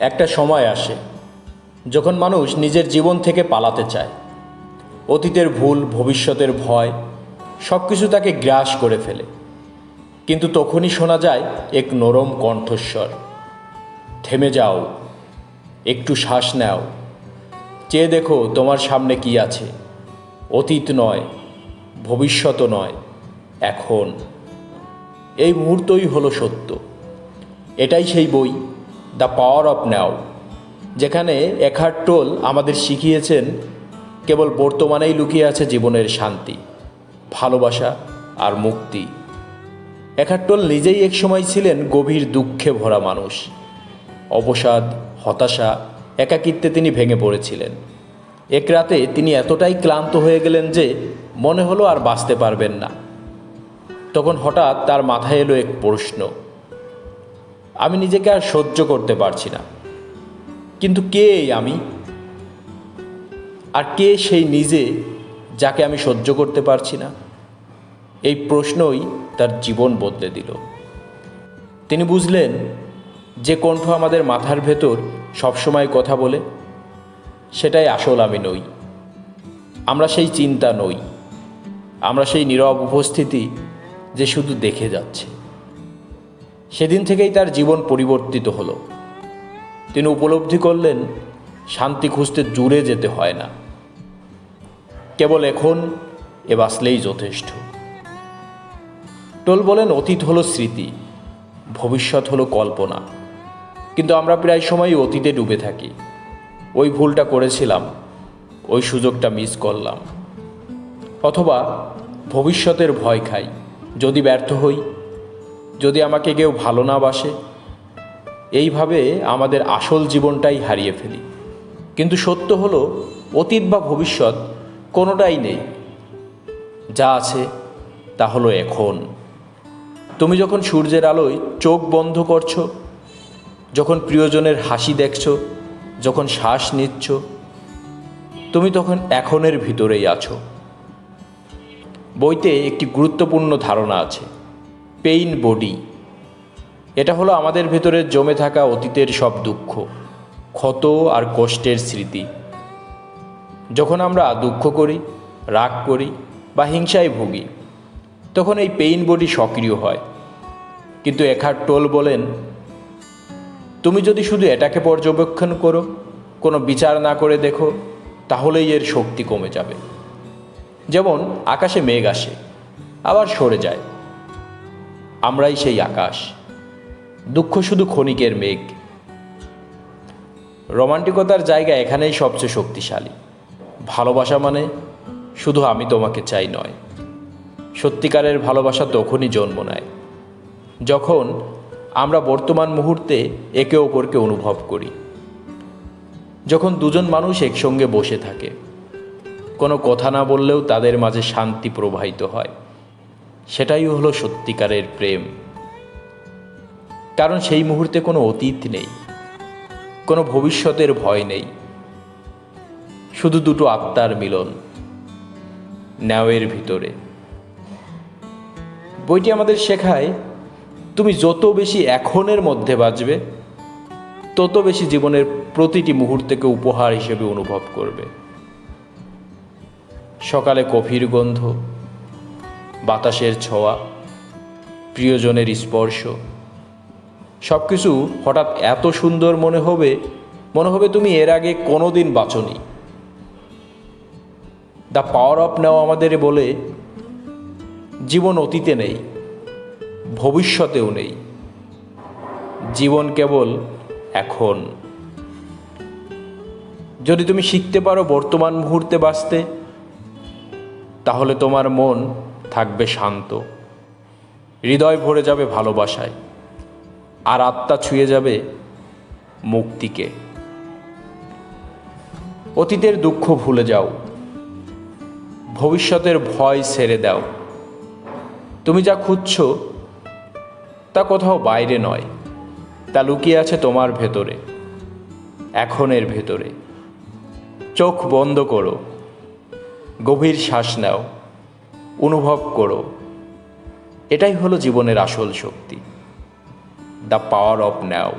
একটা সময় আসে যখন মানুষ নিজের জীবন থেকে পালাতে চায়। অতীতের ভুল, ভবিষ্যতের ভয় সব কিছু তাকে গ্রাস করে ফেলে। কিন্তু তখনই শোনা যায়, এক নরম কণ্ঠস্বর, থেমে যাও, একটু শ্বাস নাও। চেয়ে দেখো তোমার সামনে কি আছে। অতীত নয়, ভবিষ্যৎ নয়, এখন। এই মুহূর্তই হলো সত্য। এটাই সেই বই দ্য পাওয়ার অফ নাও, যেখানে এখার টোল আমাদের শিখিয়েছেন, কেবল বর্তমানেই লুকিয়ে আছে জীবনের শান্তি, ভালোবাসা আর মুক্তি। একাট্টল নিজেই একসময় ছিলেন গভীর দুঃখে ভরা মানুষ। অবসাদ, হতাশা, একাকিত্বে তিনি ভেঙে পড়েছিলেন। এক রাতে তিনি এতটাই ক্লান্ত হয়ে গেলেন যে মনে হলো আর বাঁচতে পারবেন না। তখন হঠাৎ তার মাথায় এলো এক প্রশ্ন। আমি নিজেকে আর সহ্য করতে পারছি না। কিন্তু কে আমি? আর কে সেই নিজে যাকে আমি সহ্য করতে পারছি না? এই প্রশ্নই তার জীবন বদলে দিল। তিনি বুঝলেন, যে কণ্ঠ আমাদের মাথার ভেতর সবসময় কথা বলে, সেটাই আসল আমি নই। আমরা সেই চিন্তা নই। আমরা সেই নীরব উপস্থিতি যে শুধু দেখে যাচ্ছে। সেদিন থেকেই তার জীবন পরিবর্তিত হলো। তিনি উপলব্ধি করলেন, শান্তি খুঁজতে জুড়ে যেতে হয় না। কেবল এখন এ বাঁচলেই যথেষ্ট। টোল বলেন, অতীত হলো স্মৃতি, ভবিষ্যৎ হলো কল্পনা। কিন্তু আমরা প্রায় সময়ই অতীতে ডুবে থাকি। ওই ভুলটা করেছিলাম, ওই সুযোগটা মিস করলাম। অথবা ভবিষ্যতের ভয় খাই, যদি ব্যর্থ হই। যদি আমাকে কেউ ভালো না বাসে, এইভাবে আমাদের আসল জীবনটাই হারিয়ে ফেলি। কিন্তু সত্য হলো, অতীত বা ভবিষ্যৎ কোনোটাই নেই। যা আছে, তা হলো এখন। তুমি যখন সূর্যের আলোয় চোখ বন্ধ করছ, যখন প্রিয়জনের হাসি দেখছ, যখন শ্বাস নিচ্ছ, তুমি তখন এখনের ভিতরেই আছো। বইতে একটি গুরুত্বপূর্ণ ধারণা আছে। Pain body. এটা হলো আমাদের ভেতরে জমে থাকা অতীতের সব দুঃখ, ক্ষত আর কষ্টের স্মৃতি। যখন আমরা দুঃখ করি, রাগ করি বা হিংসায় ভুগি, তখন এই পেইন বডি সক্রিয় হয়। কিন্তু এখার টোল বলেন, তুমি যদি শুধু এটাকে পর্যবেক্ষণ করো, কোনো বিচার না করে দেখো, তাহলেই এর শক্তি কমে যাবে। যেমন আকাশে মেঘ আসে, আবার সরে যায়। আমরাই সেই আকাশ। দুঃখ শুধু ক্ষণিকের মেঘ। রোমান্টিকতার জায়গা এখানেই সবচেয়ে শক্তিশালী। ভালোবাসা মানে শুধু আমি তোমাকে চাই নয়। সত্যিকারের ভালোবাসা তখনই জন্ম নেয়। যখন আমরা বর্তমান মুহূর্তে একে অপরকে অনুভব করি। যখন দুজন মানুষ একসঙ্গে বসে থাকে। কোনো কথা না বললেও তাদের মাঝে শান্তি প্রবাহিত হয়। সেটাই হলো সত্যিকারের প্রেম। কারণ সেই মুহূর্তে কোনো অতীত নেই, কোনো ভবিষ্যতের ভয় নেই। শুধু দুটো আত্মার মিলন, ন্যাওয়ের ভিতরে। বইটি আমাদের শেখায়, তুমি যত বেশি এখনের মধ্যে বাঁচবে, তত বেশি জীবনের প্রতিটি মুহূর্তকে উপহার হিসেবে অনুভব করবে। সকালে কফির গন্ধ বাতাসের ছোঁয়া, প্রিয়জনের স্পর্শ সব কিছু হঠাৎ এত সুন্দর মনে হবে মনে হবে তুমি এর আগে কোনো দিন বাঁচনি। দ্য পাওয়ার অফ নেওয়া আমাদের বলে, জীবন অতীতে নেই, ভবিষ্যতেও নেই। জীবন কেবল এখন। যদি তুমি শিখতে পারো বর্তমান মুহূর্তে বাঁচতে, তাহলে তোমার মন থাকবে শান্ত। হৃদয় ভরে যাবে ভালোবাসায়। আর আত্মা ছুঁয়ে যাবে মুক্তিকে। অতীতের দুঃখ ভুলে যাও। ভবিষ্যতের ভয় ছেড়ে দাও। তুমি যা খুঁজছো, তা কোথাও বাইরে নয়। তা লুকিয়ে আছে তোমার ভেতরে, এখনের ভেতরে। চোখ বন্ধ করো। গভীর শ্বাস নাও। অনুভব করো। এটাই হলো জীবনের আসল শক্তি। The power of now